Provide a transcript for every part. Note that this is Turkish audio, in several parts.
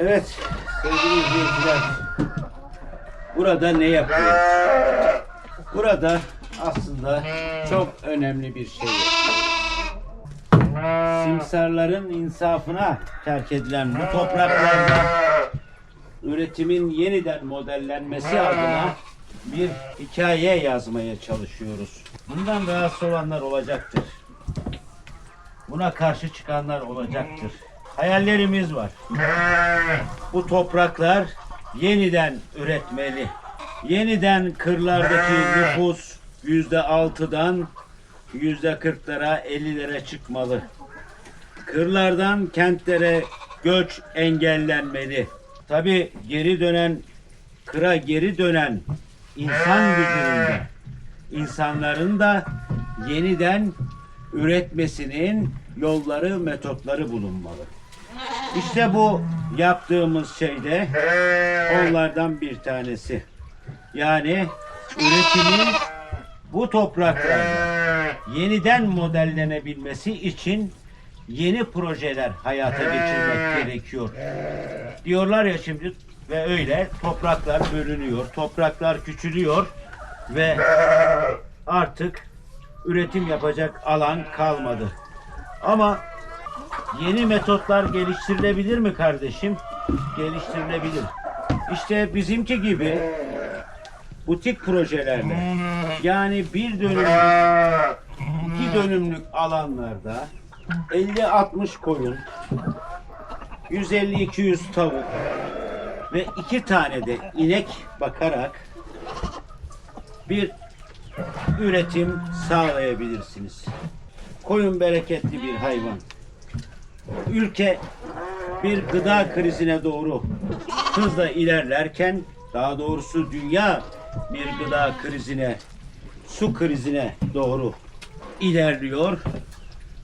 Evet sevgili izleyiciler. Burada ne yapıyoruz? Burada aslında çok önemli bir şey yapıyoruz. Simsarların insafına terk edilen bu topraklarda üretimin yeniden modellenmesi adına bir hikaye yazmaya çalışıyoruz. Bundan rahatsız olanlar olacaktır. Buna karşı çıkanlar olacaktır. Hayallerimiz var. Bu topraklar yeniden üretmeli. Yeniden kırlardaki nüfus yüzde altıdan yüzde kırklara, ellilere çıkmalı. Kırlardan kentlere göç engellenmeli. Tabi geri dönen, kıra geri dönen insan gücünün de, insanların da yeniden üretmesinin yolları, metotları bulunmalı. İşte bu yaptığımız şey de onlardan bir tanesi. Yani üretimi bu topraklarda yeniden modellenebilmesi için yeni projeler hayata geçirmek gerekiyor. Diyorlar ya şimdi ve öyle topraklar bölünüyor, topraklar küçülüyor ve artık üretim yapacak alan kalmadı. Ama yeni metotlar geliştirilebilir mi kardeşim? Geliştirilebilir. İşte bizimki gibi butik projelerle yani bir dönümlük, iki dönümlük alanlarda 50-60 koyun, 150-200 tavuk ve iki tane de inek bakarak bir üretim sağlayabilirsiniz. Koyun bereketli bir hayvan. Ülke bir gıda krizine doğru hızla ilerlerken daha doğrusu dünya bir gıda krizine, su krizine doğru ilerliyor.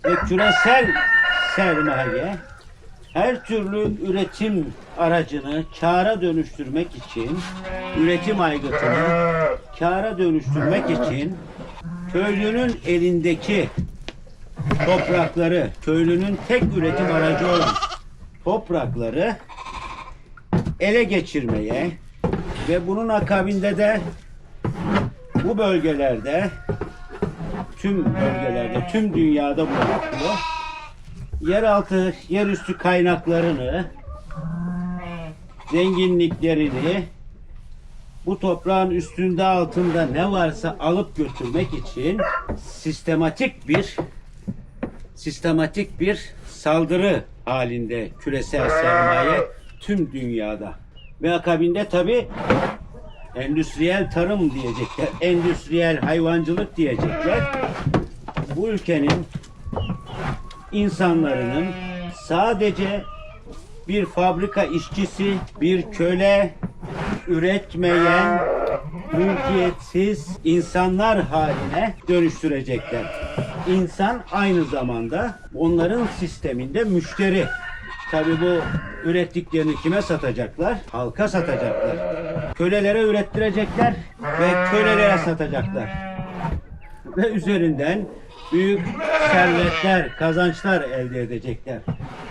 Ve küresel sermaye her türlü üretim aracını kâra dönüştürmek için, üretim aygıtını kâra dönüştürmek için köylünün elindeki toprakları, köylünün tek üretim aracı olan toprakları ele geçirmeye ve bunun akabinde de bu bölgelerde tüm bölgelerde, tüm dünyada bu yapıyor. Yeraltı, yerüstü kaynaklarını, zenginliklerini bu toprağın üstünde altında ne varsa alıp götürmek için sistematik bir sistematik bir saldırı halinde küresel sermaye tüm dünyada. Ve akabinde tabi endüstriyel tarım diyecekler, endüstriyel hayvancılık diyecekler. Bu ülkenin insanların sadece bir fabrika işçisi, bir köle, üretmeyen, mülkiyetsiz insanlar haline dönüştürecekler. İnsan aynı zamanda onların sisteminde müşteri. Tabi bu ürettiklerini kime satacaklar? Halka satacaklar. Kölelere ürettirecekler ve kölelere satacaklar. Ve üzerinden büyük servetler, kazançlar elde edecekler.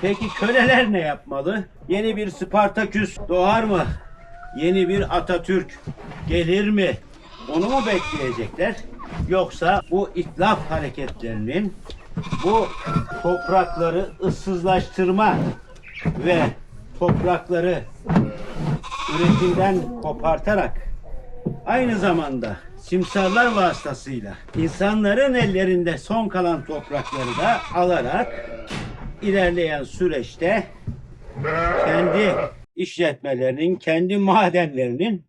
Peki köleler ne yapmalı? Yeni bir Spartaküs doğar mı? Yeni bir Atatürk gelir mi? Onu mu bekleyecekler? Yoksa bu itlaf hareketlerinin bu toprakları ıssızlaştırma ve toprakları üretimden kopartarak aynı zamanda simsarlar vasıtasıyla insanların ellerinde son kalan toprakları da alarak ilerleyen süreçte kendi işletmelerinin, kendi madenlerinin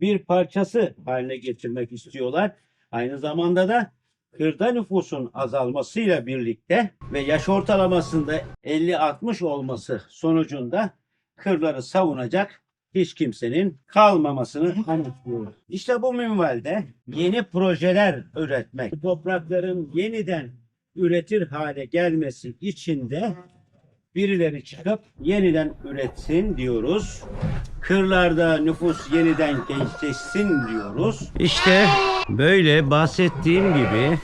bir parçası haline getirmek istiyorlar. Aynı zamanda da kırda nüfusun azalmasıyla birlikte ve yaş ortalamasında 50-60 olması sonucunda kırları savunacak hiç kimsenin kalmamasını anlatıyoruz. İşte bu minvalde yeni projeler üretmek, toprakların yeniden üretir hale gelmesi için de birileri çıkıp yeniden üretsin diyoruz. Kırlarda nüfus yeniden gençleşsin diyoruz. İşte böyle bahsettiğim gibi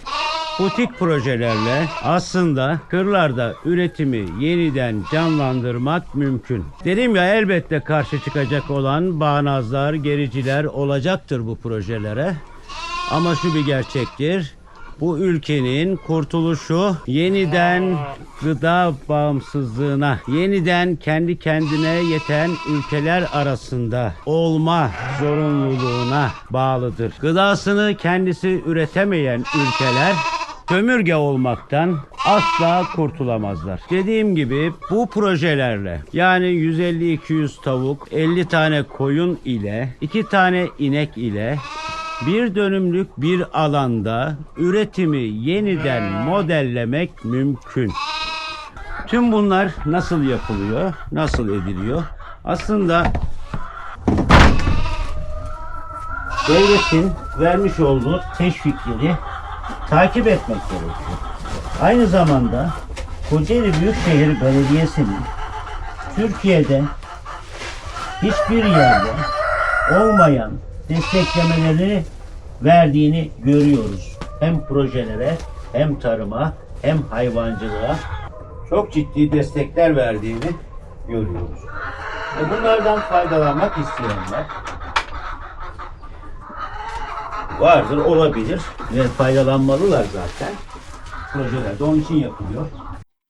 butik projelerle aslında kırlarda üretimi yeniden canlandırmak mümkün. Dedim ya elbette karşı çıkacak olan bağnazlar, gericiler olacaktır bu projelere. Ama şu bir gerçektir. Bu ülkenin kurtuluşu yeniden gıda bağımsızlığına, yeniden kendi kendine yeten ülkeler arasında olma zorunluluğuna bağlıdır. Gıdasını kendisi üretemeyen ülkeler sömürge olmaktan asla kurtulamazlar. Dediğim gibi bu projelerle yani 150-200 tavuk, 50 tane koyun ile 2 tane inek ile bir dönümlük bir alanda üretimi yeniden modellemek mümkün. Tüm bunlar nasıl yapılıyor? Nasıl ediliyor? Aslında devletin vermiş olduğu teşvikleri takip etmek gerekiyor. Aynı zamanda Kocaeli Büyükşehir Belediyesi'nin Türkiye'de hiçbir yerde olmayan desteklemeleri verdiğini görüyoruz. Hem projelere hem tarıma hem hayvancılığa çok ciddi destekler verdiğini görüyoruz. E bunlardan faydalanmak isteyenler vardır, olabilir ve faydalanmalılar zaten. Projeler de onun için yapılıyor.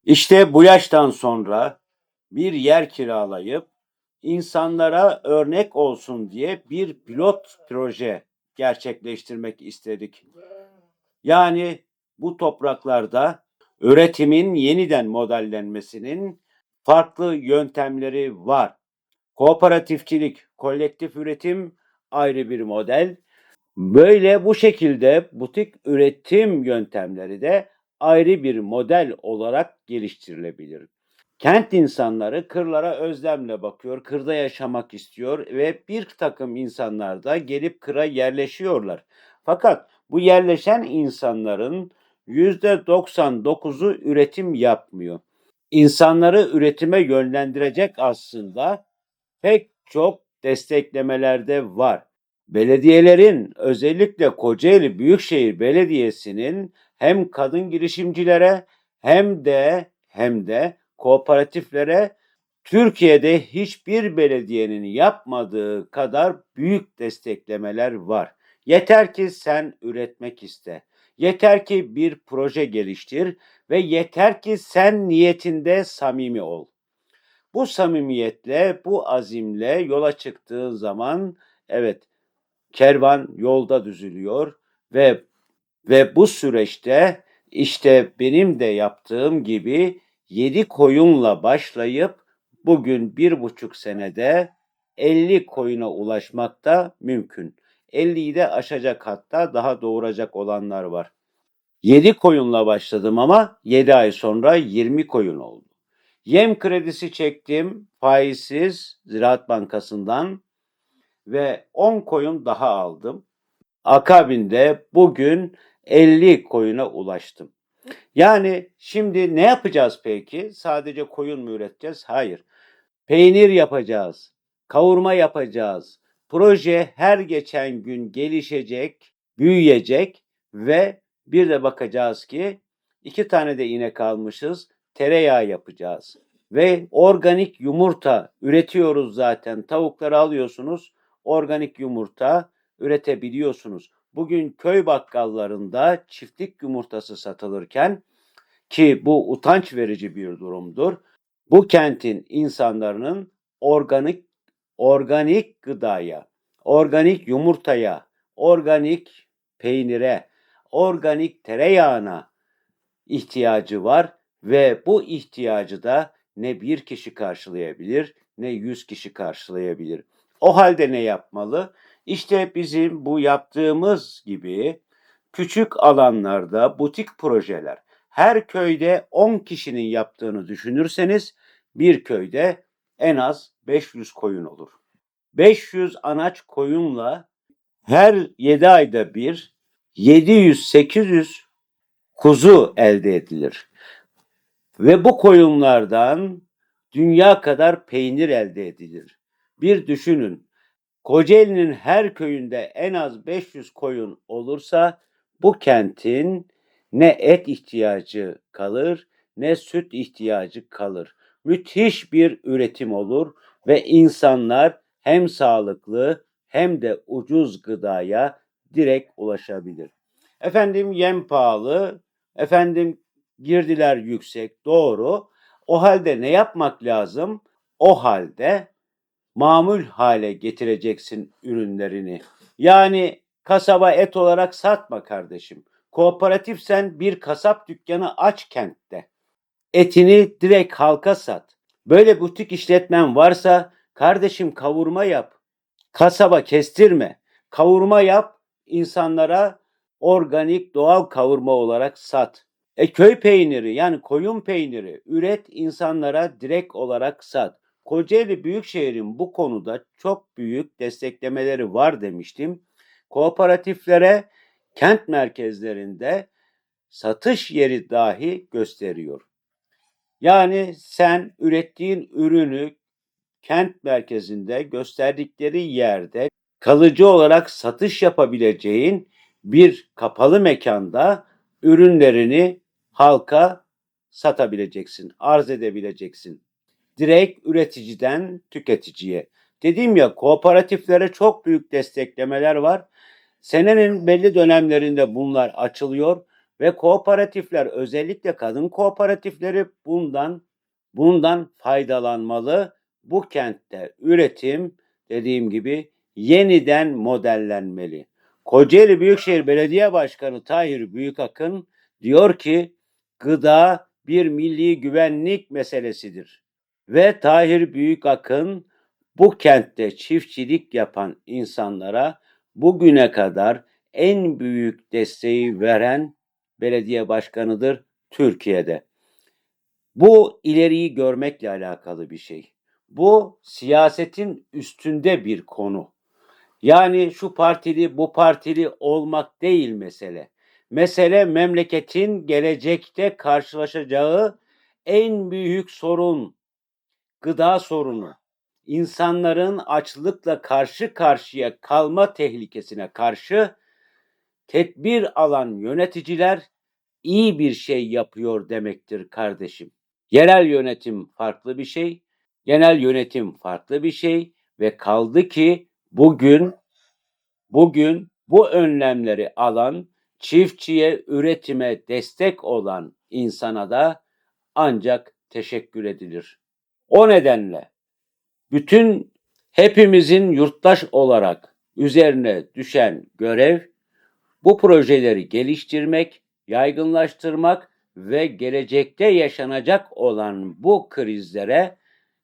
İşte bu yaştan sonra bir yer kiralayıp insanlara örnek olsun diye bir pilot proje gerçekleştirmek istedik. Yani bu topraklarda üretimin yeniden modellenmesinin farklı yöntemleri var. Kooperatifçilik, kolektif üretim ayrı bir model. Böyle bu şekilde butik üretim yöntemleri de ayrı bir model olarak geliştirilebilir. Kent insanları kırlara özlemle bakıyor, kırda yaşamak istiyor ve bir takım insanlar da gelip kıra yerleşiyorlar. Fakat bu yerleşen insanların %99'u üretim yapmıyor. İnsanları üretime yönlendirecek aslında pek çok desteklemelerde var. Belediyelerin özellikle Kocaeli Büyükşehir Belediyesi'nin hem kadın girişimcilere hem de hem de kooperatiflere Türkiye'de hiçbir belediyenin yapmadığı kadar büyük desteklemeler var. Yeter ki sen üretmek iste. Yeter ki bir proje geliştir ve yeter ki sen niyetinde samimi ol. Bu samimiyetle, bu azimle yola çıktığın zaman evet kervan yolda düzülüyor ve ve bu süreçte işte benim de yaptığım gibi 7 koyunla başlayıp bugün bir buçuk senede 50 koyuna ulaşmak da mümkün. 50'yi de aşacak hatta daha doğuracak olanlar var. 7 koyunla başladım ama 7 ay sonra 20 koyun oldu. Yem kredisi çektim faizsiz Ziraat Bankası'ndan ve 10 koyun daha aldım. Akabinde bugün 50 koyuna ulaştım. Yani şimdi ne yapacağız peki? Sadece koyun mu üreteceğiz? Hayır. Peynir yapacağız. Kavurma yapacağız. Proje her geçen gün gelişecek, büyüyecek ve bir de bakacağız ki iki tane de inek almışız. Tereyağı yapacağız. Ve organik yumurta üretiyoruz zaten. Tavukları alıyorsunuz. Organik yumurta üretebiliyorsunuz. Bugün köy bakkallarında çiftlik yumurtası satılırken ki bu utanç verici bir durumdur. Bu kentin insanların organik organik gıdaya, organik yumurtaya, organik peynire, organik tereyağına ihtiyacı var ve bu ihtiyacı da ne bir kişi karşılayabilir ne yüz kişi karşılayabilir. O halde ne yapmalı? İşte bizim bu yaptığımız gibi küçük alanlarda butik projeler. Her köyde 10 kişinin yaptığını düşünürseniz bir köyde en az 500 koyun olur. 500 anaç koyunla her 7 ayda bir 700-800 kuzu elde edilir. Ve bu koyunlardan dünya kadar peynir elde edilir. Bir düşünün. Kocaeli'nin her köyünde en az 500 koyun olursa bu kentin ne et ihtiyacı kalır ne süt ihtiyacı kalır. Müthiş bir üretim olur ve insanlar hem sağlıklı hem de ucuz gıdaya direkt ulaşabilir. Efendim yem pahalı, efendim girdiler yüksek, doğru. O halde ne yapmak lazım? O halde mamul hale getireceksin ürünlerini. Yani kasaba et olarak satma kardeşim. Kooperatifsen bir kasap dükkanı aç kentte. Etini direkt halka sat. Böyle butik işletmen varsa kardeşim kavurma yap. Kasaba kestirme. Kavurma yap, insanlara organik doğal kavurma olarak sat. E köy peyniri yani koyun peyniri üret insanlara direkt olarak sat. Kocaeli Büyükşehir'in bu konuda çok büyük desteklemeleri var demiştim. Kooperatiflere kent merkezlerinde satış yeri dahi gösteriyor. Yani sen ürettiğin ürünü kent merkezinde gösterdikleri yerde kalıcı olarak satış yapabileceğin bir kapalı mekanda ürünlerini halka satabileceksin, arz edebileceksin. Direkt üreticiden tüketiciye. Dediğim ya kooperatiflere çok büyük desteklemeler var. Senenin belli dönemlerinde bunlar açılıyor ve kooperatifler özellikle kadın kooperatifleri bundan bundan faydalanmalı. Bu kentte üretim dediğim gibi yeniden modellenmeli. Kocaeli Büyükşehir Belediye Başkanı Tahir Büyükakın diyor ki gıda bir milli güvenlik meselesidir. Ve Tahir Büyükakın bu kentte çiftçilik yapan insanlara bugüne kadar en büyük desteği veren belediye başkanıdır Türkiye'de. Bu ileriyi görmekle alakalı bir şey. Bu siyasetin üstünde bir konu. Yani şu partili bu partili olmak değil mesele. Mesele memleketin gelecekte karşılaşacağı en büyük sorun gıda sorunu. İnsanların açlıkla karşı karşıya kalma tehlikesine karşı tedbir alan yöneticiler iyi bir şey yapıyor demektir kardeşim. Yerel yönetim farklı bir şey, genel yönetim farklı bir şey ve kaldı ki bugün bugün bu önlemleri alan çiftçiye üretime destek olan insana da ancak teşekkür edilir. O nedenle bütün hepimizin yurttaş olarak üzerine düşen görev bu projeleri geliştirmek, yaygınlaştırmak ve gelecekte yaşanacak olan bu krizlere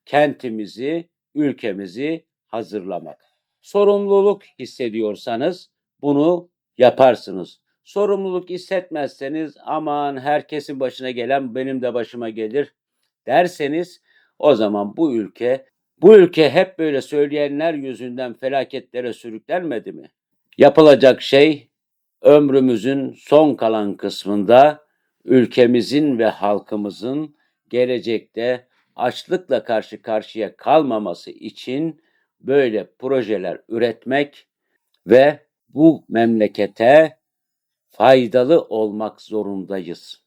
kentimizi, ülkemizi hazırlamak. Sorumluluk hissediyorsanız bunu yaparsınız. Sorumluluk hissetmezseniz aman herkesin başına gelen benim de başıma gelir derseniz o zaman bu ülke bu ülke hep böyle söyleyenler yüzünden felaketlere sürüklenmedi mi? Yapılacak şey ömrümüzün son kalan kısmında ülkemizin ve halkımızın gelecekte açlıkla karşı karşıya kalmaması için böyle projeler üretmek ve bu memlekete faydalı olmak zorundayız.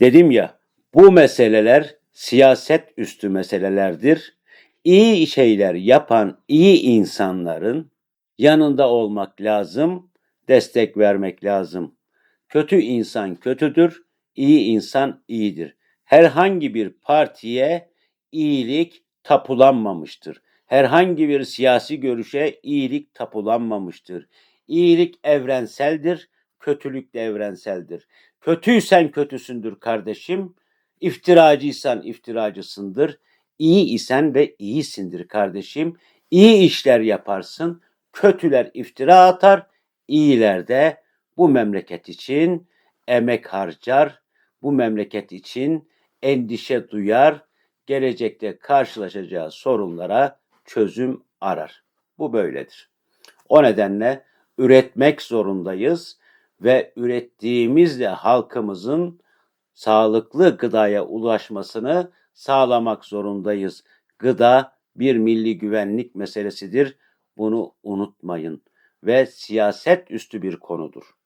Dedim ya bu meseleler siyaset üstü meselelerdir. İyi şeyler yapan iyi insanların yanında olmak lazım, destek vermek lazım. Kötü insan kötüdür, iyi insan iyidir. Herhangi bir partiye iyilik tapulanmamıştır. Herhangi bir siyasi görüşe iyilik tapulanmamıştır. İyilik evrenseldir, kötülük de evrenseldir. Kötüysen kötüsündür kardeşim, iftiracıysan iftiracısındır. İyi isen de iyisindir kardeşim. İyi işler yaparsın, kötüler iftira atar, iyiler de bu memleket için emek harcar, bu memleket için endişe duyar, gelecekte karşılaşacağı sorunlara çözüm arar. Bu böyledir. O nedenle üretmek zorundayız ve ürettiğimizle halkımızın sağlıklı gıdaya ulaşmasını sağlamak zorundayız. Gıda bir milli güvenlik meselesidir. Bunu unutmayın ve siyaset üstü bir konudur.